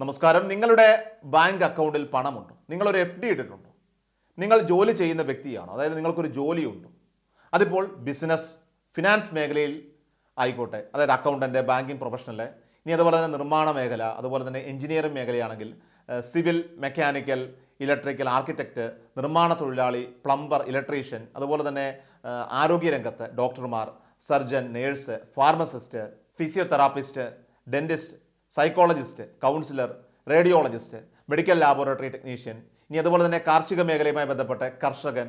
നമസ്കാരം. നിങ്ങളുടെ ബാങ്ക് അക്കൗണ്ടിൽ പണമുണ്ടോ. നിങ്ങളൊരു എഫ് ഡി ഇട്ടിട്ടുണ്ടോ. നിങ്ങൾ ജോലി ചെയ്യുന്ന വ്യക്തിയാണ്. അതായത് നിങ്ങൾക്കൊരു ജോലിയുണ്ട്. അതിപ്പോൾ ബിസിനസ് ഫിനാൻസ് മേഖലയിൽ ആയിക്കോട്ടെ. അതായത് അക്കൗണ്ടന്റ് ബാങ്കിങ് പ്രൊഫഷണൽ ഇനി അതുപോലെ തന്നെ നിർമ്മാണ മേഖല അതുപോലെ തന്നെ എഞ്ചിനീയറിംഗ് മേഖലയാണെങ്കിൽ സിവിൽ മെക്കാനിക്കൽ ഇലക്ട്രിക്കൽ ആർക്കിടെക്റ്റ് നിർമ്മാണ തൊഴിലാളി പ്ലംബർ ഇലക്ട്രീഷ്യൻ അതുപോലെ തന്നെ ആരോഗ്യരംഗത്ത് ഡോക്ടർമാർ surgeon nurse pharmacist physiotherapist dentist psychologist counsellor radiologist medical laboratory technician ഇനി അതുപോലെ തന്നെ കാർഷിക മേഖലയുമായി ബന്ധപ്പെട്ട് കർഷകൻ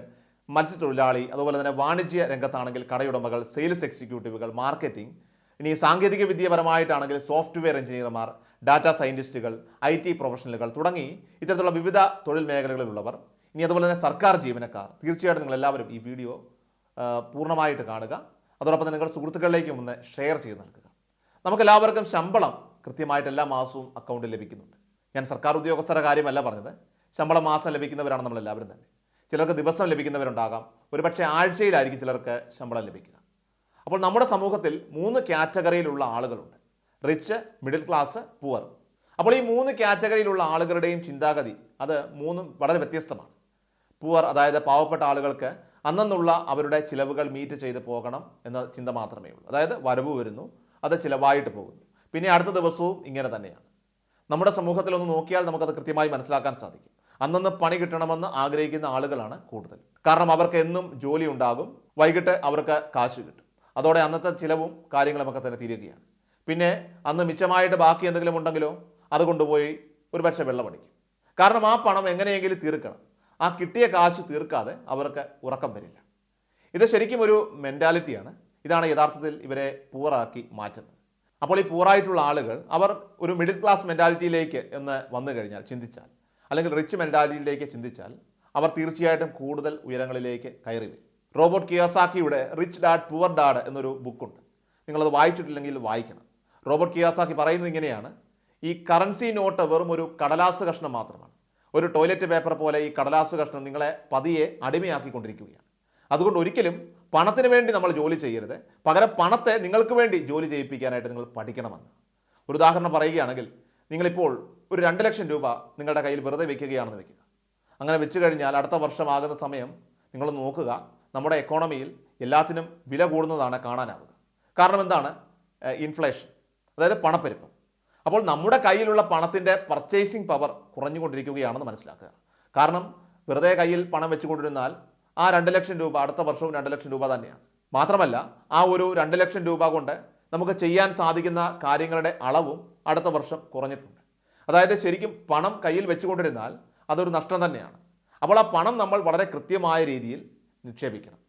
മത്സ്യത്തൊഴിലാളി അതുപോലെ തന്നെ വാണിജ്യ രംഗത്താണെങ്കിൽ കടയുടമകൾ സെയിൽസ് എക്സിക്യൂട്ടീവുകൾ മാർക്കറ്റിംഗ് ഇനി സാങ്കേതിക വിദ്യപരമായിട്ടാണെങ്കിൽ സോഫ്റ്റ്വെയർ എഞ്ചിനീയർമാർ ഡാറ്റ സയന്റിസ്റ്റുകൾ ഐ ടി പ്രൊഫഷണലുകൾ തുടങ്ങി ഇത്തരത്തിലുള്ള വിവിധ തൊഴിൽ മേഖലകളിലുള്ളവർ ഇനി അതുപോലെ തന്നെ സർക്കാർ ജീവനക്കാർ തീർച്ചയായിട്ടും നിങ്ങൾ എല്ലാവരും ഈ വീഡിയോ പൂർണമായിട്ട് കാണുക. അതോടൊപ്പം നിങ്ങളുടെ സുഹൃത്തുക്കളിലേക്കും ഒന്ന് ഷെയർ ചെയ്ത് നൽകുക. നമുക്കെല്ലാവർക്കും ശമ്പളം കൃത്യമായിട്ട് എല്ലാ മാസവും അക്കൗണ്ടിൽ ലഭിക്കുന്നുണ്ട്. ഞാൻ സർക്കാർ ഉദ്യോഗസ്ഥരുടെ കാര്യമല്ല പറഞ്ഞത്. ശമ്പളം മാസം ലഭിക്കുന്നവരാണ് നമ്മളെല്ലാവരും തന്നെ. ചിലർക്ക് ദിവസം ലഭിക്കുന്നവരുണ്ടാകാം. ഒരുപക്ഷെ ആഴ്ചയിലായിരിക്കും ചിലർക്ക് ശമ്പളം ലഭിക്കുക. അപ്പോൾ നമ്മുടെ സമൂഹത്തിൽ മൂന്ന് കാറ്റഗറിയിലുള്ള ആളുകളുണ്ട്. റിച്ച് മിഡിൽ ക്ലാസ് പുവർ അപ്പോൾ ഈ മൂന്ന് കാറ്റഗറിയിലുള്ള ആളുകളുടെയും ചിന്താഗതി അത് മൂന്നും വളരെ വ്യത്യസ്തമാണ്. പുവർ അതായത് പാവപ്പെട്ട ആളുകൾക്ക് അന്നുള്ള അവരുടെ ചിലവുകൾ മീറ്റ് ചെയ്ത് പോകണം എന്ന ചിന്ത മാത്രമേ ഉള്ളൂ. അതായത് വരവ് വരുന്നു. അത് ചിലവായിട്ട് പോകുന്നു. പിന്നെ അടുത്ത ദിവസവും ഇങ്ങനെ തന്നെയാണ്. നമ്മുടെ സമൂഹത്തിൽ ഒന്ന് നോക്കിയാൽ നമുക്കത് കൃത്യമായി മനസ്സിലാക്കാൻ സാധിക്കും. അന്നന്ന് പണി കിട്ടണമെന്ന് ആഗ്രഹിക്കുന്ന ആളുകളാണ് കൂടുതൽ. കാരണം അവർക്ക് എന്നും ജോലി ഉണ്ടാകും വൈകിട്ട് അവർക്ക് കാശ് കിട്ടും. അതോടെ അന്നത്തെ ചിലവും കാര്യങ്ങളുമൊക്കെ തന്നെ തീരുകയാണ്. പിന്നെ അന്ന് മിച്ചമായിട്ട് ബാക്കി എന്തെങ്കിലും ഉണ്ടെങ്കിലോ അത് കൊണ്ടുപോയി ഒരുപക്ഷെ വെള്ളമടിക്കും കാരണം ആ പണം എങ്ങനെയെങ്കിലും തീർക്കണം. ആ കിട്ടിയ കാശ് തീർക്കാതെ അവർക്ക് ഉറക്കം വരില്ല. ഇത് ശരിക്കും ഒരു മെന്റാലിറ്റിയാണ് ഇതാണ് യഥാർത്ഥത്തിൽ ഇവരെ പൂറാക്കി മാറ്റുന്നത്. അപ്പോൾ ഈ പൂറായിട്ടുള്ള ആളുകൾ അവർ ഒരു മിഡിൽ ക്ലാസ് മെന്റാലിറ്റിയിലേക്ക് എന്ന് വന്നു കഴിഞ്ഞാൽ ചിന്തിച്ചാൽ അല്ലെങ്കിൽ റിച്ച് മെന്റാലിറ്റിയിലേക്ക് ചിന്തിച്ചാൽ അവർ തീർച്ചയായിട്ടും കൂടുതൽ ഉയരങ്ങളിലേക്ക് കയറി വരും. റോബോട്ട് കിയോസാക്കിയുടെ റിച്ച് ഡാഡ് പുവർ ഡാഡ് എന്നൊരു ബുക്കുണ്ട് നിങ്ങളത് വായിച്ചിട്ടില്ലെങ്കിൽ വായിക്കണം. റോബോട്ട് കിയോസാക്കി പറയുന്നത് ഇങ്ങനെയാണ് ഈ കറൻസി നോട്ട് വെറും ഒരു കടലാസ് കഷ്ണം മാത്രമാണ്. ഒരു ടോയ്ലറ്റ് പേപ്പർ പോലെ ഈ കടലാസ് കഷ്ണം നിങ്ങളെ പതിയെ അടിമയാക്കിക്കൊണ്ടിരിക്കുകയാണ്. അതുകൊണ്ട് ഒരിക്കലും പണത്തിന് വേണ്ടി നമ്മൾ ജോലി ചെയ്യരുത്. പകരം പണത്തെ നിങ്ങൾക്ക് വേണ്ടി ജോലി ചെയ്യിപ്പിക്കാനായിട്ട് നിങ്ങൾ പഠിക്കണമെന്ന്. ഒരു ഉദാഹരണം പറയുകയാണെങ്കിൽ നിങ്ങളിപ്പോൾ ഒരു രണ്ട് ലക്ഷം രൂപ നിങ്ങളുടെ കയ്യിൽ വെറുതെ വെക്കുകയാണെന്ന് വെക്കുക. അങ്ങനെ വെച്ച് കഴിഞ്ഞാൽ അടുത്ത വർഷമാകുന്ന സമയം നിങ്ങൾ നോക്കുക നമ്മുടെ എക്കോണമിയിൽ എല്ലാത്തിനും വില കൂടുന്നതാണ് കാണാനാവുക. കാരണം എന്താണ്? ഇൻഫ്ലേഷൻ അതായത് പണപ്പെരുപ്പം. അപ്പോൾ നമ്മുടെ കയ്യിലുള്ള പണത്തിന്റെ പർച്ചേസിംഗ് പവർ കുറഞ്ഞുകൊണ്ടിരിക്കുകയാണെന്ന് മനസ്സിലാക്കുക. കാരണം വെറുതെ കയ്യിൽ പണം വെച്ചുകൊണ്ടിരുന്നാൽ ആ രണ്ട് ലക്ഷം രൂപ അടുത്ത വർഷവും രണ്ട് ലക്ഷം രൂപ തന്നെയാണ്. മാത്രമല്ല ആ ഒരു രണ്ട് ലക്ഷം രൂപ കൊണ്ട് നമുക്ക് ചെയ്യാൻ സാധിക്കുന്ന കാര്യങ്ങളുടെ അളവും അടുത്ത വർഷം കുറഞ്ഞിട്ടുണ്ട്. അതായത് ശരിക്കും പണം കയ്യിൽ വെച്ചുകൊണ്ടിരുന്നാൽ അതൊരു നഷ്ടം തന്നെയാണ്. അപ്പോൾ ആ പണം നമ്മൾ വളരെ കൃത്യമായ രീതിയിൽ നിക്ഷേപിക്കണം.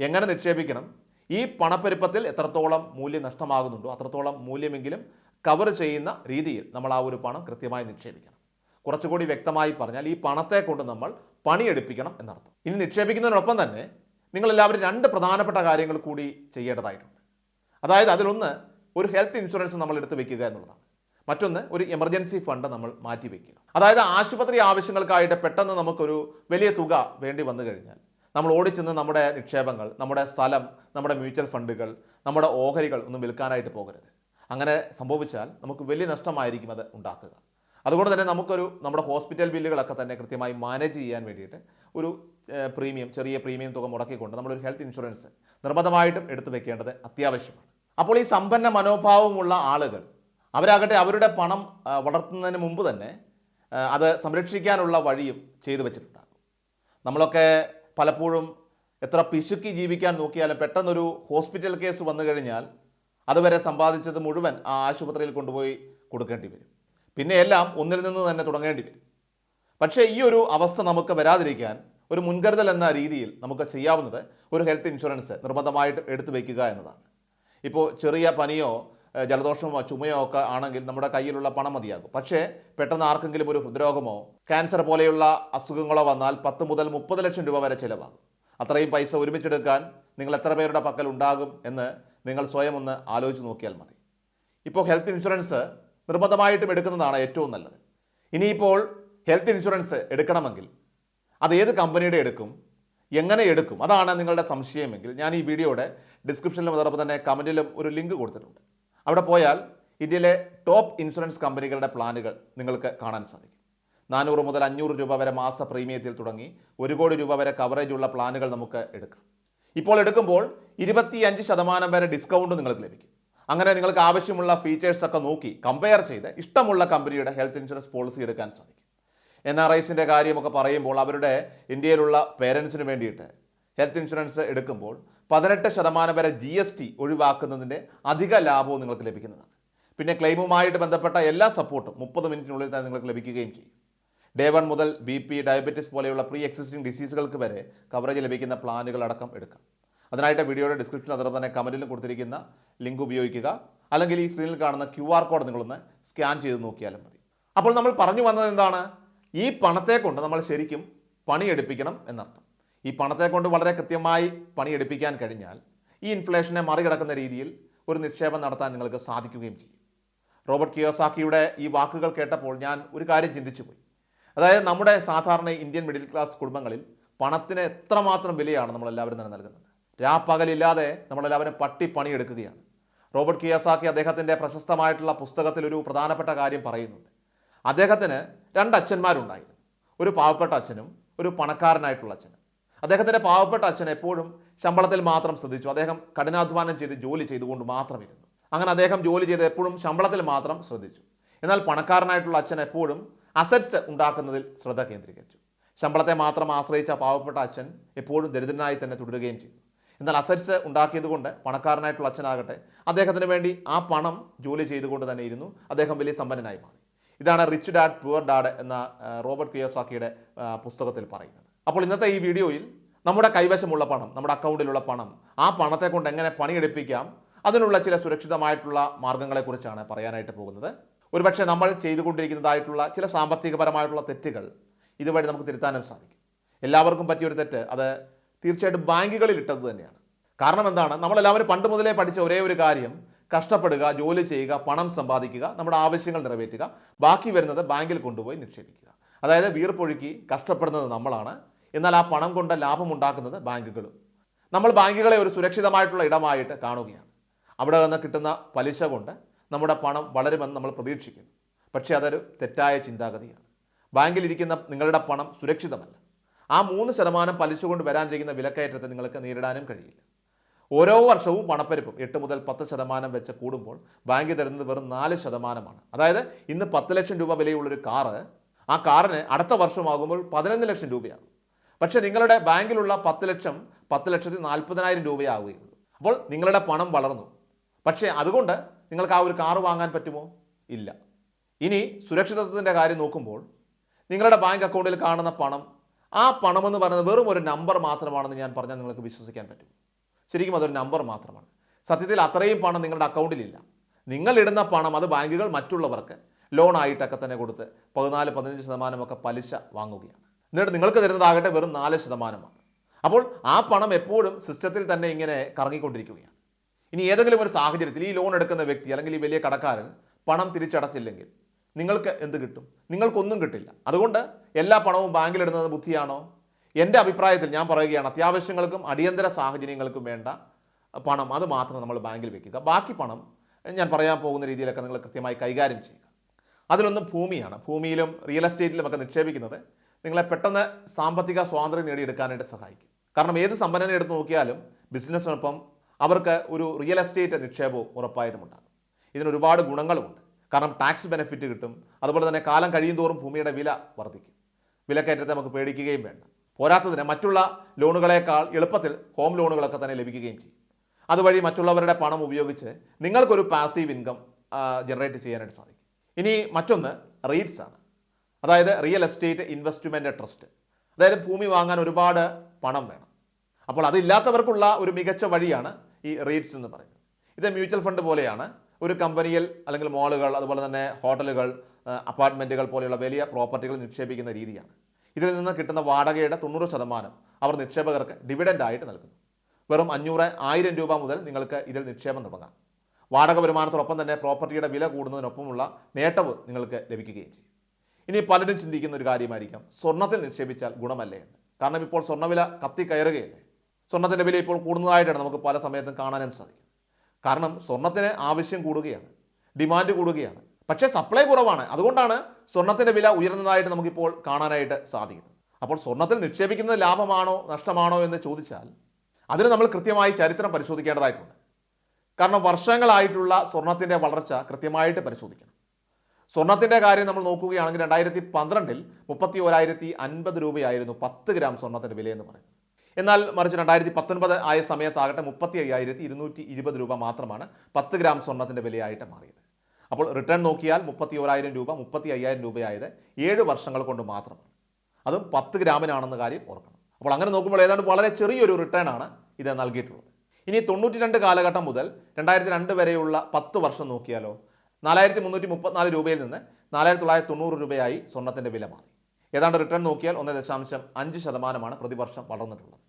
എങ്ങനെ നിക്ഷേപിക്കണം? ഈ പണപ്പെരുപ്പത്തിൽ എത്രത്തോളം മൂല്യം നഷ്ടമാകുന്നുണ്ടോ അത്രത്തോളം മൂല്യമെങ്കിലും കവർ ചെയ്യുന്ന രീതിയിൽ നമ്മൾ ആ ഒരു പണം കൃത്യമായി നിക്ഷേപിക്കണം. കുറച്ചുകൂടി വ്യക്തമായി പറഞ്ഞാൽ ഈ പണത്തെ കൊണ്ട് നമ്മൾ പണിയെടുപ്പിക്കണം എന്നർത്ഥം. ഇനി നിക്ഷേപിക്കുന്നതിനൊപ്പം തന്നെ നിങ്ങളെല്ലാവരും രണ്ട് പ്രധാനപ്പെട്ട കാര്യങ്ങൾ കൂടി ചെയ്യേണ്ടതായിട്ടുണ്ട്. അതായത് അതിലൊന്ന് ഒരു ഹെൽത്ത് ഇൻഷുറൻസ് നമ്മൾ എടുത്ത് വെക്കുക എന്നുള്ളതാണ്. മറ്റൊന്ന് ഒരു എമർജൻസി ഫണ്ട് നമ്മൾ മാറ്റി വെക്കുക. അതായത് ആശുപത്രി ആവശ്യങ്ങൾക്കായിട്ട് പെട്ടെന്ന് നമുക്കൊരു വലിയ തുക വേണ്ടി വന്നു കഴിഞ്ഞാൽ നമ്മൾ ഓടിച്ചെന്ന് നമ്മുടെ നിക്ഷേപങ്ങൾ നമ്മുടെ സ്ഥലം നമ്മുടെ മ്യൂച്വൽ ഫണ്ടുകൾ നമ്മുടെ ഓഹരികൾ ഒന്നും വിൽക്കാനായിട്ട് പോകരുത്. അങ്ങനെ സംഭവിച്ചാൽ നമുക്ക് വലിയ നഷ്ടമായിരിക്കും അത് ഉണ്ടാക്കുക. അതുകൊണ്ട് തന്നെ നമുക്കൊരു നമ്മുടെ ഹോസ്പിറ്റൽ ബില്ലുകളൊക്കെ തന്നെ കൃത്യമായി മാനേജ് ചെയ്യാൻ വേണ്ടിയിട്ട് ഒരു പ്രീമിയം ചെറിയ പ്രീമിയം തുക മുടക്കിക്കൊണ്ട് നമ്മളൊരു ഹെൽത്ത് ഇൻഷുറൻസ് നിർബന്ധമായിട്ടും എടുത്തു വെക്കേണ്ടത് അത്യാവശ്യമാണ്. അപ്പോൾ ഈ സമ്പന്ന മനോഭാവമുള്ള ആളുകൾ അവരാകട്ടെ അവരുടെ പണം വളർത്തുന്നതിന് മുമ്പ് തന്നെ അത് സംരക്ഷിക്കാനുള്ള വഴിയും ചെയ്തു വെച്ചിട്ടുണ്ടാകും. നമ്മളൊക്കെ പലപ്പോഴും എത്ര പിശുക്കി ജീവിക്കാൻ നോക്കിയാലും പെട്ടെന്നൊരു ഹോസ്പിറ്റൽ കേസ് വന്നു കഴിഞ്ഞാൽ അതുവരെ സമ്പാദിച്ചത് മുഴുവൻ ആ ആശുപത്രിയിൽ കൊണ്ടുപോയി കൊടുക്കേണ്ടി വരും. പിന്നെ എല്ലാം ഒന്നിൽ നിന്ന് തന്നെ തുടങ്ങേണ്ടി വരും. പക്ഷേ ഈ ഒരു അവസ്ഥ നമുക്ക് വരാതിരിക്കാൻ ഒരു മുൻകരുതൽ എന്ന രീതിയിൽ നമുക്ക് ചെയ്യാവുന്നത് ഒരു ഹെൽത്ത് ഇൻഷുറൻസ് നിർബന്ധമായിട്ട് എടുത്തു വയ്ക്കുക എന്നതാണ്. ഇപ്പോൾ ചെറിയ പനിയോ ജലദോഷമോ ചുമയോ ഒക്കെ ആണെങ്കിൽ നമ്മുടെ കയ്യിലുള്ള പണം മതിയാകും. പക്ഷേ പെട്ടെന്ന് ആർക്കെങ്കിലും ഒരു ഹൃദ്രോഗമോ ക്യാൻസർ പോലെയുള്ള അസുഖങ്ങളോ വന്നാൽ പത്ത് മുതൽ മുപ്പത് ലക്ഷം രൂപ വരെ ചിലവാകും. അത്രയും പൈസ ഒരുമിച്ചെടുക്കാൻ നിങ്ങൾ എത്ര പേരുടെ പക്കൽ ഉണ്ടാകും എന്ന് നിങ്ങൾ സ്വയം ഒന്ന് ആലോചിച്ച് നോക്കിയാൽ മതി. ഇപ്പോൾ ഹെൽത്ത് ഇൻഷുറൻസ് നിർബന്ധമായിട്ടും എടുക്കുന്നതാണ് ഏറ്റവും നല്ലത്. ഇനിയിപ്പോൾ ഹെൽത്ത് ഇൻഷുറൻസ് എടുക്കണമെങ്കിൽ അത് ഏത് കമ്പനിയുടെ എടുക്കും? എങ്ങനെ എടുക്കും? അതാണ് നിങ്ങളുടെ സംശയമെങ്കിൽ ഞാൻ ഈ വീഡിയോയുടെ ഡിസ്ക്രിപ്ഷനിലും അതോടൊപ്പം തന്നെ കമന്റിലും ഒരു ലിങ്ക് കൊടുത്തിട്ടുണ്ട്. അവിടെ പോയാൽ ഇന്ത്യയിലെ ടോപ്പ് ഇൻഷുറൻസ് കമ്പനികളുടെ പ്ലാനുകൾ നിങ്ങൾക്ക് കാണാൻ സാധിക്കും. നാനൂറ് മുതൽ അഞ്ഞൂറ് രൂപ വരെ മാസ പ്രീമിയത്തിൽ തുടങ്ങി ഒരു കോടി രൂപ വരെ കവറേജ് ഉള്ള പ്ലാനുകൾ നമുക്ക് എടുക്കാം. ഇപ്പോൾ എടുക്കുമ്പോൾ ഇരുപത്തിയഞ്ച് ശതമാനം വരെ ഡിസ്കൗണ്ട് നിങ്ങൾക്ക് ലഭിക്കും. അങ്ങനെ നിങ്ങൾക്ക് ആവശ്യമുള്ള ഫീച്ചേഴ്സ് ഒക്കെ നോക്കി കമ്പയർ ചെയ്ത് ഇഷ്ടമുള്ള കമ്പനിയുടെ ഹെൽത്ത് ഇൻഷുറൻസ് പോളിസി എടുക്കാൻ സാധിക്കും. എൻ ആർ ഐസിന്റെ കാര്യമൊക്കെ പറയുമ്പോൾ അവരുടെ ഇന്ത്യയിലുള്ള പേരൻസിന് വേണ്ടിയിട്ട് ഹെൽത്ത് ഇൻഷുറൻസ് എടുക്കുമ്പോൾ പതിനെട്ട് ശതമാനം വരെ ജി എസ് ടി ഒഴിവാക്കുന്നതിന്റെ അധിക ലാഭവും നിങ്ങൾക്ക് ലഭിക്കുന്നതാണ്. പിന്നെ ക്ലെയിമുമായിട്ട് ബന്ധപ്പെട്ട എല്ലാ സപ്പോർട്ടും മുപ്പത് മിനിറ്റിനുള്ളിൽ തന്നെ നിങ്ങൾക്ക് ലഭിക്കുകയും ചെയ്യും. ഡേ വൺ മുതൽ ബി പി ഡയബറ്റിസ് പോലെയുള്ള പ്രീ എക്സിസ്റ്റിംഗ് ഡിസീസുകൾക്ക് വരെ കവറേജ് ലഭിക്കുന്ന പ്ലാനുകൾ അടക്കം എടുക്കാം. അതിനായിട്ട് വീഡിയോയുടെ ഡിസ്ക്രിപ്ഷൻ അതോടൊപ്പം തന്നെ കമന്റിലും കൊടുത്തിരിക്കുന്ന ലിങ്ക് ഉപയോഗിക്കുക. അല്ലെങ്കിൽ ഈ സ്ക്രീനിൽ കാണുന്ന ക്യു ആർ കോഡ് നിങ്ങളൊന്ന് സ്കാൻ ചെയ്ത് നോക്കിയാലും മതി. അപ്പോൾ നമ്മൾ പറഞ്ഞു വന്നത് എന്താണ്? ഈ പണത്തെ കൊണ്ട് നമ്മൾ ശരിക്കും പണിയെടുപ്പിക്കണം എന്നർത്ഥം. ഈ പണത്തെ കൊണ്ട് വളരെ കൃത്യമായി പണിയെടുപ്പിക്കാൻ കഴിഞ്ഞാൽ ഈ ഇൻഫ്ലേഷനെ മറികടക്കുന്ന രീതിയിൽ ഒരു നിക്ഷേപം നടത്താൻ നിങ്ങൾക്ക് സാധിക്കുകയും ചെയ്യും. റോബർട്ട് കിയോസാക്കിയുടെ ഈ വാക്കുകൾ കേട്ടപ്പോൾ ഞാൻ ഒരു കാര്യം ചിന്തിച്ചു പോയി അതായത് നമ്മുടെ സാധാരണ ഇന്ത്യൻ മിഡിൽ ക്ലാസ് കുടുംബങ്ങളിൽ പണത്തിന് എത്രമാത്രം വിലയാണ് നമ്മളെല്ലാവരും തന്നെ നൽകുന്നത്? രാപ്പകലില്ലാതെ നമ്മളെല്ലാവരും പട്ടി പണിയെടുക്കുകയാണ്. റോബർട്ട് കിയാസാക്കി അദ്ദേഹത്തിന്റെ പ്രശസ്തമായിട്ടുള്ള പുസ്തകത്തിൽ ഒരു പ്രധാനപ്പെട്ട കാര്യം പറയുന്നുണ്ട്. അദ്ദേഹത്തിന് രണ്ട് അച്ഛന്മാരുണ്ടായിരുന്നു ഒരു പാവപ്പെട്ട അച്ഛനും ഒരു പണക്കാരനായിട്ടുള്ള അച്ഛനും. അദ്ദേഹത്തിന്റെ പാവപ്പെട്ട അച്ഛൻ എപ്പോഴും ശമ്പളത്തിൽ മാത്രം ശ്രദ്ധിച്ചു. അദ്ദേഹം കഠിനാധ്വാനം ചെയ്ത് ജോലി ചെയ്തുകൊണ്ട് മാത്രം ഇരുന്നു അങ്ങനെ അദ്ദേഹം ജോലി ചെയ്ത് എപ്പോഴും ശമ്പളത്തിൽ മാത്രം ശ്രദ്ധിച്ചു. എന്നാൽ പണക്കാരനായിട്ടുള്ള അച്ഛൻ എപ്പോഴും അസറ്റ്സ് ഉണ്ടാക്കുന്നതിൽ ശ്രദ്ധ കേന്ദ്രീകരിച്ചു. ശമ്പളത്തെ മാത്രം ആശ്രയിച്ച പാവപ്പെട്ട അച്ഛൻ എപ്പോഴും ദരിദ്രനായി തന്നെ തുടരുകയും ചെയ്തു. എന്നാൽ അസറ്റ്സ് ഉണ്ടാക്കിയതുകൊണ്ട് പണക്കാരനായിട്ടുള്ള അച്ഛനാകട്ടെ അദ്ദേഹത്തിന് വേണ്ടി ആ പണം ജോലി ചെയ്തുകൊണ്ട് തന്നെ ഇരുന്നു. അദ്ദേഹം വലിയ സമ്പന്നനായി മാറി. ഇതാണ് റിച്ച് ഡാഡ് പുവർ ഡാഡ് എന്ന റോബർട്ട് കിയോസാക്കിയുടെ പുസ്തകത്തിൽ പറയുന്നത്. അപ്പോൾ ഇന്നത്തെ ഈ വീഡിയോയിൽ നമ്മുടെ കൈവശമുള്ള പണം നമ്മുടെ അക്കൗണ്ടിലുള്ള പണം ആ പണത്തെ കൊണ്ട് എങ്ങനെ പണിയെടുപ്പിക്കാം അതിനുള്ള ചില സുരക്ഷിതമായിട്ടുള്ള മാർഗങ്ങളെക്കുറിച്ചാണ് പറയാനായിട്ട് പോകുന്നത്. ഒരുപക്ഷെ നമ്മൾ ചെയ്തുകൊണ്ടിരിക്കുന്നതായിട്ടുള്ള ചില സാമ്പത്തികപരമായിട്ടുള്ള തെറ്റുകൾ ഇതുവഴി നമുക്ക് തിരുത്താനും സാധിക്കും. എല്ലാവർക്കും പറ്റിയൊരു തെറ്റ് അത് തീർച്ചയായിട്ടും ബാങ്കുകളിൽ ഇട്ടത് തന്നെയാണ്. കാരണം എന്താണ്? നമ്മളെല്ലാവരും പണ്ട് മുതലേ പഠിച്ച ഒരേ ഒരു കാര്യം കഷ്ടപ്പെടുക ജോലി ചെയ്യുക പണം സമ്പാദിക്കുക നമ്മുടെ ആവശ്യങ്ങൾ നിറവേറ്റുക ബാക്കി വരുന്നത് ബാങ്കിൽ കൊണ്ടുപോയി നിക്ഷേപിക്കുക. അതായത് വീർപ്പൊഴുക്കി കഷ്ടപ്പെടുന്നത് നമ്മളാണ്. എന്നാൽ ആ പണം കൊണ്ട് ലാഭമുണ്ടാക്കുന്നത് ബാങ്കുകളും. നമ്മൾ ബാങ്കുകളെ ഒരു സുരക്ഷിതമായിട്ടുള്ള ഇടമായിട്ട് കാണുകയാണ്. അവിടെ നിന്ന് കിട്ടുന്ന പലിശ കൊണ്ട് നമ്മുടെ പണം വളരുമെന്ന് നമ്മൾ പ്രതീക്ഷിക്കുന്നു. പക്ഷേ അതൊരു തെറ്റായ ചിന്താഗതിയാണ്. ബാങ്കിലിരിക്കുന്ന നിങ്ങളുടെ പണം സുരക്ഷിതമല്ല. ആ മൂന്ന് ശതമാനം പലിശ കൊണ്ട് വരാനിരിക്കുന്ന വിലക്കയറ്റത്തെ നിങ്ങൾക്ക് നേരിടാനും കഴിയില്ല. ഓരോ വർഷവും പണപ്പെരുപ്പം എട്ട് മുതൽ പത്ത് ശതമാനം വെച്ച് കൂടുമ്പോൾ ബാങ്ക് തരുന്നത് വെറും നാല് ശതമാനമാണ്. അതായത് ഇന്ന് പത്ത് ലക്ഷം രൂപ വിലയുള്ളൊരു കാറ് ആ കാറിന് അടുത്ത വർഷമാകുമ്പോൾ പതിനൊന്ന് ലക്ഷം രൂപയാകും. പക്ഷേ നിങ്ങളുടെ ബാങ്കിലുള്ള പത്ത് ലക്ഷം പത്ത് ലക്ഷത്തി നാൽപ്പതിനായിരം രൂപയാവുകയുള്ളൂ. അപ്പോൾ നിങ്ങളുടെ പണം വളർന്നു. പക്ഷേ അതുകൊണ്ട് നിങ്ങൾക്ക് ആ ഒരു കാറ് വാങ്ങാൻ പറ്റുമോ? ഇല്ല. ഇനി സുരക്ഷിതത്വത്തിന്റെ കാര്യം നോക്കുമ്പോൾ നിങ്ങളുടെ ബാങ്ക് അക്കൗണ്ടിൽ കാണുന്ന പണം ആ പണമെന്ന് പറയുന്നത് വെറും ഒരു നമ്പർ മാത്രമാണെന്ന് ഞാൻ പറഞ്ഞാൽ നിങ്ങൾക്ക് വിശ്വസിക്കാൻ പറ്റും. ശരിക്കും അതൊരു നമ്പർ മാത്രമാണ്. സത്യത്തിൽ അത്രയും പണം നിങ്ങളുടെ അക്കൗണ്ടിലില്ല നിങ്ങൾ ഇടുന്ന പണം അത് ബാങ്കുകൾ മറ്റുള്ളവർക്ക് ലോൺ ആയിട്ടൊക്കെ തന്നെ കൊടുത്ത് പതിനാല് പതിനഞ്ച് ശതമാനമൊക്കെ പലിശ വാങ്ങുകയാണ്. എന്നിട്ട് നിങ്ങൾക്ക് തരുന്നതാകട്ടെ വെറും നാല് ശതമാനമാണ്. അപ്പോൾ ആ പണം എപ്പോഴും സിസ്റ്റത്തിൽ തന്നെ ഇങ്ങനെ കറങ്ങിക്കൊണ്ടിരിക്കുകയാണ്. ഇനി ഏതെങ്കിലും ഒരു സാഹചര്യത്തിൽ ഈ ലോൺ എടുക്കുന്ന വ്യക്തി അല്ലെങ്കിൽ ഈ വലിയ കടക്കാരൻ പണം തിരിച്ചടച്ചില്ലെങ്കിൽ നിങ്ങൾക്ക് എന്ത് കിട്ടും? നിങ്ങൾക്കൊന്നും കിട്ടില്ല. അതുകൊണ്ട് എല്ലാ പണവും ബാങ്കിലിടുന്നത് ബുദ്ധിയാണോ? എന്റെ അഭിപ്രായത്തിൽ ഞാൻ പറയുകയാണ് അത്യാവശ്യങ്ങൾക്കും അടിയന്തര സാഹചര്യങ്ങൾക്കും വേണ്ട പണം അത് മാത്രം നമ്മൾ ബാങ്കിൽ വെക്കുക. ബാക്കി പണം ഞാൻ പറയാൻ പോകുന്ന രീതിയിലൊക്കെ നിങ്ങൾ കൃത്യമായി കൈകാര്യം ചെയ്യുക. അതിലൊന്നും ഭൂമിയാണ്. ഭൂമിയിലും റിയൽ എസ്റ്റേറ്റിലും ഒക്കെ നിക്ഷേപിക്കുന്നത് നിങ്ങളെ പെട്ടെന്ന് സാമ്പത്തിക സ്വാതന്ത്ര്യം നേടിയെടുക്കാനായിട്ട് സഹായിക്കും. കാരണം ഏത് സമ്പന്നനെ എടുത്ത് നോക്കിയാലും ബിസിനസ്സിനൊപ്പം അവർക്ക് ഒരു റിയൽ എസ്റ്റേറ്റ് നിക്ഷേപവും ഉറപ്പായിട്ടും ഉണ്ടാകും. ഇതിനൊരുപാട് ഗുണങ്ങളുമുണ്ട്. കാരണം ടാക്സ് ബെനിഫിറ്റ് കിട്ടും. അതുപോലെ തന്നെ കാലം കഴിയും തോറും ഭൂമിയുടെ വില വർദ്ധിക്കും. വിലക്കയറ്റത്തെ നമുക്ക് പേടിക്കുകയും വേണ്ട. പോരാത്തതിന് മറ്റുള്ള ലോണുകളേക്കാൾ എളുപ്പത്തിൽ ഹോം ലോണുകളൊക്കെ തന്നെ ലഭിക്കുകയും ചെയ്യും. അതുവഴി മറ്റുള്ളവരുടെ പണം ഉപയോഗിച്ച് നിങ്ങൾക്കൊരു പാസീവ് ഇൻകം ജനറേറ്റ് ചെയ്യാനായിട്ട് സാധിക്കും. ഇനി മറ്റൊന്ന് റീറ്റ്സ് ആണ്. അതായത് റിയൽ എസ്റ്റേറ്റ് ഇൻവെസ്റ്റ്മെന്റ് ട്രസ്റ്റ് അതായത് ഭൂമി വാങ്ങാൻ ഒരുപാട് പണം വേണം. അപ്പോൾ അതില്ലാത്തവർക്കുള്ള ഒരു മികച്ച വഴിയാണ് ഈ റീറ്റ്സ് എന്ന് പറയുന്നത്. ഇത് മ്യൂച്വൽ ഫണ്ട് പോലെയാണ്. ഒരു കമ്പനിയിൽ അല്ലെങ്കിൽ മോളുകൾ അതുപോലെ തന്നെ ഹോട്ടലുകൾ അപ്പാർട്ട്മെന്റുകൾ പോലെയുള്ള വലിയ പ്രോപ്പർട്ടികൾ നിക്ഷേപിക്കുന്ന രീതിയാണ്. ഇതിൽ നിന്ന് കിട്ടുന്ന വാടകയുടെ തൊണ്ണൂറ് ശതമാനം അവർ നിക്ഷേപകർക്ക് ഡിവിഡന്റ് ആയിട്ട് നൽകുന്നു. വെറും അഞ്ഞൂറ് ആയിരം രൂപ മുതൽ നിങ്ങൾക്ക് ഇതിൽ നിക്ഷേപം തുടങ്ങാം. വാടക വരുമാനത്തോടൊപ്പം തന്നെ പ്രോപ്പർട്ടിയുടെ വില കൂടുന്നതിനൊപ്പമുള്ള നേട്ടവും നിങ്ങൾക്ക് ലഭിക്കുകയും ചെയ്യും. ഇനി പലരും ചിന്തിക്കുന്ന ഒരു കാര്യമായിരിക്കാം സ്വർണത്തിൽ നിക്ഷേപിച്ചാൽ ഗുണമല്ലേ എന്ന്. കാരണം ഇപ്പോൾ സ്വർണവില കത്തി കയറുകയല്ലേ? സ്വർണത്തിന്റെ വില ഇപ്പോൾ കൂടുന്നതായിട്ടാണ് നമുക്ക് പല സമയത്തും കാണാനും സാധിക്കും കാരണം സ്വർണത്തിന് ആവശ്യം കൂടുകയാണ് ഡിമാൻഡ് കൂടുകയാണ്. പക്ഷേ സപ്ലൈ കുറവാണ്. അതുകൊണ്ടാണ് സ്വർണത്തിന്റെ വില ഉയർന്നതായിട്ട് നമുക്കിപ്പോൾ കാണാനായിട്ട് സാധിക്കുന്നത്. അപ്പോൾ സ്വർണത്തിൽ നിക്ഷേപിക്കുന്നത് ലാഭമാണോ നഷ്ടമാണോ എന്ന് ചോദിച്ചാൽ അതിന് നമ്മൾ കൃത്യമായി ചരിത്രം പരിശോധിക്കേണ്ടതായിട്ടുണ്ട്. കാരണം വർഷങ്ങളായിട്ടുള്ള സ്വർണത്തിന്റെ വളർച്ച കൃത്യമായിട്ട് പരിശോധിക്കണം. സ്വർണത്തിന്റെ കാര്യം നമ്മൾ നോക്കുകയാണെങ്കിൽ രണ്ടായിരത്തി പന്ത്രണ്ടിൽ മുപ്പത്തി ഓരായിരത്തി അൻപത് രൂപയായിരുന്നു പത്ത് ഗ്രാം സ്വർണത്തിന്റെ വിലയെന്ന് പറയുന്നത്. എന്നാൽ മറിച്ച് രണ്ടായിരത്തി പത്തൊൻപത് ആയ സമയത്താകട്ടെ മുപ്പത്തി അയ്യായിരത്തി ഇരുന്നൂറ്റി ഇരുപത് രൂപ മാത്രമാണ് പത്ത് ഗ്രാം സ്വർണത്തിന്റെ വിലയായിട്ട് മാറിയത്. അപ്പോൾ റിട്ടേൺ നോക്കിയാൽ മുപ്പത്തി ഓരായിരം രൂപ മുപ്പത്തി അയ്യായിരം രൂപയായത് ഏഴ് വർഷങ്ങൾ കൊണ്ട് മാത്രമാണ്. അതും പത്ത് ഗ്രാമിനാണെന്ന കാര്യം ഓർക്കണം. അപ്പോൾ അങ്ങനെ നോക്കുമ്പോൾ ഏതാണ്ട് വളരെ ചെറിയൊരു റിട്ടേൺ ആണ് ഇത് നൽകിയിട്ടുള്ളത്. ഇനി തൊണ്ണൂറ്റി രണ്ട് കാലഘട്ടം മുതൽ രണ്ടായിരത്തി രണ്ട് വരെയുള്ള പത്ത് വർഷം നോക്കിയാലോ നാലായിരത്തി മുന്നൂറ്റി മുപ്പത്തിനാല് രൂപയിൽ നിന്ന് നാലായിരത്തി തൊള്ളായിരത്തി തൊണ്ണൂറ് രൂപയായി സ്വർണത്തിന്റെ വില മാറി. ഏതാണ്ട് റിട്ടേൺ നോക്കിയാൽ ഒന്ന് ദശാംശം അഞ്ച് ശതമാനമാണ് പ്രതിവർഷം വളർന്നിട്ടുള്ളത്.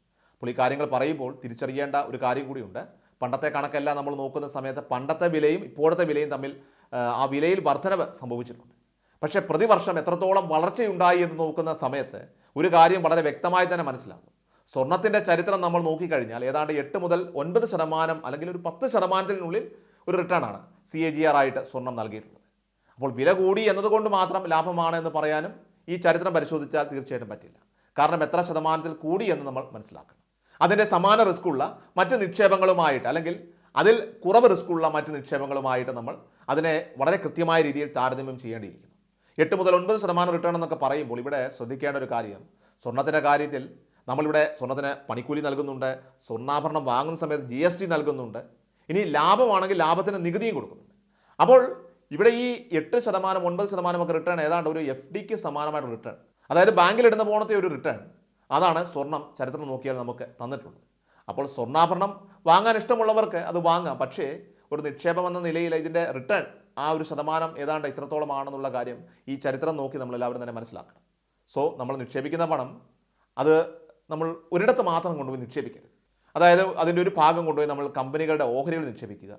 ഈ കാര്യങ്ങൾ പറയുമ്പോൾ തിരിച്ചറിയേണ്ട ഒരു കാര്യം കൂടിയുണ്ട്. പണ്ടത്തെ കണക്കല്ല നമ്മൾ നോക്കുന്ന സമയത്ത് പണ്ടത്തെ വിലയും ഇപ്പോഴത്തെ വിലയും തമ്മിൽ ആ, ആ വിലയിൽ വർധനവ് സംഭവിച്ചിട്ടുണ്ട്. പക്ഷേ പ്രതിവർഷം എത്രത്തോളം വളർച്ചയുണ്ടായി എന്ന് നോക്കുന്ന സമയത്ത് ഒരു കാര്യം വളരെ വ്യക്തമായി തന്നെ മനസ്സിലാകും. സ്വർണത്തിന്റെ ചരിത്രം നമ്മൾ നോക്കിക്കഴിഞ്ഞാൽ ഏതാണ്ട് എട്ട് മുതൽ ഒൻപത് ശതമാനം അല്ലെങ്കിൽ ഒരു പത്ത് ശതമാനത്തിനുള്ളിൽ ഒരു റിട്ടേൺ ആണ് സി എ ജി ആർ ആയിട്ട് സ്വർണം നൽകിയിട്ടുള്ളത്. അപ്പോൾ വില കൂടി എന്നതുകൊണ്ട് മാത്രം ലാഭമാണ് എന്ന് പറയാനും ഈ ചരിത്രം പരിശോധിച്ചാൽ തീർച്ചയായിട്ടും പറ്റില്ല. കാരണം എത്ര ശതമാനത്തിൽ കൂടി എന്ന് നമ്മൾ മനസ്സിലാക്കണം. അതിന്റെ സമാന റിസ്ക്കുള്ള മറ്റ് നിക്ഷേപങ്ങളുമായിട്ട് അല്ലെങ്കിൽ അതിൽ കുറവ് റിസ്ക്കുള്ള മറ്റ് നിക്ഷേപങ്ങളുമായിട്ട് നമ്മൾ അതിനെ വളരെ കൃത്യമായ രീതിയിൽ താരതമ്യം ചെയ്യേണ്ടിയിരിക്കുന്നു. എട്ട് മുതൽ ഒൻപത് ശതമാനം റിട്ടേൺ എന്നൊക്കെ പറയുമ്പോൾ ഇവിടെ ശ്രദ്ധിക്കേണ്ട ഒരു കാര്യം സ്വർണത്തിന്റെ കാര്യത്തിൽ നമ്മളിവിടെ സ്വർണത്തിന് പണിക്കൂലി നൽകുന്നുണ്ട് സ്വർണാഭരണം വാങ്ങുന്ന സമയത്ത് ജി എസ് ടി നൽകുന്നുണ്ട് ഇനി ലാഭമാണെങ്കിൽ ലാഭത്തിന് നികുതിയും കൊടുക്കുന്നുണ്ട്. അപ്പോൾ ഇവിടെ ഈ എട്ട് ശതമാനം ഒൻപത് ശതമാനമൊക്കെ റിട്ടേൺ ഏതാണ്ട് ഒരു എഫ് ഡിക്ക് സമാനമായിട്ട് റിട്ടേൺ അതായത് ബാങ്കിൽ ഇടുന്ന പോണത്തെ ഒരു റിട്ടേൺ അതാണ് സ്വർണം ചരിത്രം നോക്കിയാൽ നമുക്ക് തന്നിട്ടുള്ളത്. അപ്പോൾ സ്വർണാഭരണം വാങ്ങാൻ ഇഷ്ടമുള്ളവർക്ക് അത് വാങ്ങാം. പക്ഷേ ഒരു നിക്ഷേപം എന്ന നിലയിൽ ഇതിന്റെ റിട്ടേൺ ആ ഒരു ശതമാനം ഏതാണ്ട് ഇത്രത്തോളമാണെന്നുള്ള കാര്യം ഈ ചരിത്രം നോക്കി നമ്മൾ എല്ലാവരും തന്നെ മനസ്സിലാക്കണം. സോ നമ്മൾ നിക്ഷേപിക്കുന്ന പണം അത് നമ്മൾ ഒരിടത്ത് മാത്രം കൊണ്ടുപോയി നിക്ഷേപിക്കരുത്. അതായത് അതിന്റെ ഒരു ഭാഗം കൊണ്ടുപോയി നമ്മൾ കമ്പനികളുടെ ഓഹരികൾ നിക്ഷേപിക്കുക.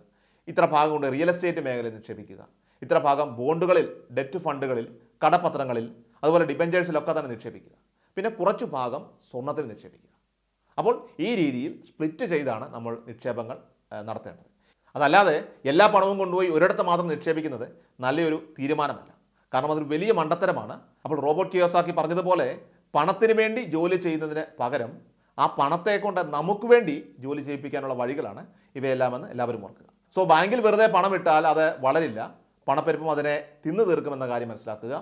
ഇത്ര ഭാഗം കൊണ്ട് റിയൽ എസ്റ്റേറ്റ് മേഖലയിൽ നിക്ഷേപിക്കുക. ഇത്ര ഭാഗം ബോണ്ടുകളിൽ ഡെറ്റ് ഫണ്ടുകളിൽ കടപ്പത്രങ്ങളിൽ അതുപോലെ ഡിബഞ്ചേഴ്സിലൊക്കെ തന്നെ നിക്ഷേപിക്കുക. പിന്നെ കുറച്ചു ഭാഗം സ്വർണത്തിൽ നിക്ഷേപിക്കുക. അപ്പോൾ ഈ രീതിയിൽ സ്പ്ലിറ്റ് ചെയ്താണ് നമ്മൾ നിക്ഷേപങ്ങൾ നടത്തേണ്ടത്. അതല്ലാതെ എല്ലാ പണവും കൊണ്ടുപോയി ഒരിടത്ത് മാത്രം നിക്ഷേപിക്കുന്നത് നല്ലൊരു തീരുമാനമല്ല. കാരണം അതൊരു വലിയ മണ്ടത്തരമാണ്. അപ്പോൾ റോബോട്ട് കിയോസാക്കി പറഞ്ഞതുപോലെ പണത്തിന് വേണ്ടി ജോലി ചെയ്യുന്നതിന് പകരം ആ പണത്തെ കൊണ്ട് നമുക്ക് വേണ്ടി ജോലി ചെയ്യിപ്പിക്കാനുള്ള വഴികളാണ് ഇവയെല്ലാമെന്ന് എല്ലാവരും ഓർക്കുക. സോ ബാങ്കിൽ വെറുതെ പണം ഇട്ടാൽ അത് വളരില്ല. പണപ്പെരുപ്പം അതിനെ തിന്നു തീർക്കുമെന്ന കാര്യം മനസ്സിലാക്കുക.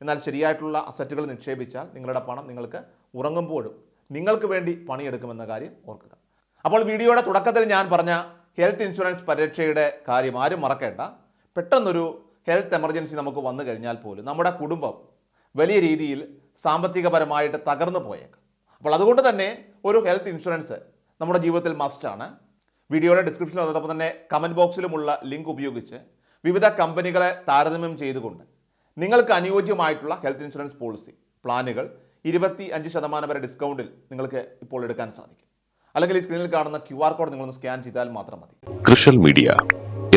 എന്നാൽ ശരിയായിട്ടുള്ള അസറ്റുകൾ നിക്ഷേപിച്ചാൽ നിങ്ങളുടെ പണം നിങ്ങൾക്ക് ഉറങ്ങുമ്പോഴും നിങ്ങൾക്ക് വേണ്ടി പണിയെടുക്കുമെന്ന കാര്യം ഓർക്കുക. അപ്പോൾ വീഡിയോയുടെ തുടക്കത്തിൽ ഞാൻ പറഞ്ഞ ഹെൽത്ത് ഇൻഷുറൻസ് പരിരക്ഷയുടെ കാര്യം ആരും മറക്കേണ്ട. പെട്ടെന്നൊരു ഹെൽത്ത് എമർജൻസി നമുക്ക് വന്നു കഴിഞ്ഞാൽ പോലും നമ്മുടെ കുടുംബം വലിയ രീതിയിൽ സാമ്പത്തികപരമായിട്ട് തകർന്നു പോയേക്കാം. അപ്പോൾ അതുകൊണ്ട് തന്നെ ഒരു ഹെൽത്ത് ഇൻഷുറൻസ് നമ്മുടെ ജീവിതത്തിൽ മസ്റ്റാണ് വീഡിയോയുടെ ഡിസ്ക്രിപ്ഷനിൽ അതോടൊപ്പം തന്നെ കമന്റ് ബോക്സിലുമുള്ള ലിങ്ക് ഉപയോഗിച്ച് വിവിധ കമ്പനികളെ താരതമ്യം ചെയ്തുകൊണ്ട് നിങ്ങൾക്ക് അനുയോജ്യമായിട്ടുള്ള ഹെൽത്ത് ഇൻഷുറൻസ് പോളിസി പ്ലാനുകൾ ഇരുപത്തി അഞ്ച് ശതമാനം വരെ ഡിസ്കൗണ്ടിൽ നിങ്ങൾക്ക് ഇപ്പോൾ എടുക്കാൻ സാധിക്കും. അല്ലെങ്കിൽ ഈ സ്ക്രീനിൽ കാണുന്ന ക്യു ആർ കോഡ് നിങ്ങളൊന്ന് സ്കാൻ ചെയ്താൽ മാത്രം മതി. കൃഷൽ മീഡിയ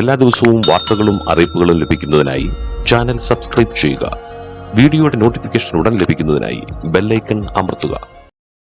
എല്ലാ ദിവസവും വാർത്തകളും അറിയിപ്പുകളും ലഭിക്കുന്നതിനായി ചാനൽ സബ്സ്ക്രൈബ് ചെയ്യുക. വീഡിയോയുടെ നോട്ടിഫിക്കേഷൻ ഉടൻ ലഭിക്കുന്നതിനായി ബെല്ലൈക്കൺ അമർത്തുക.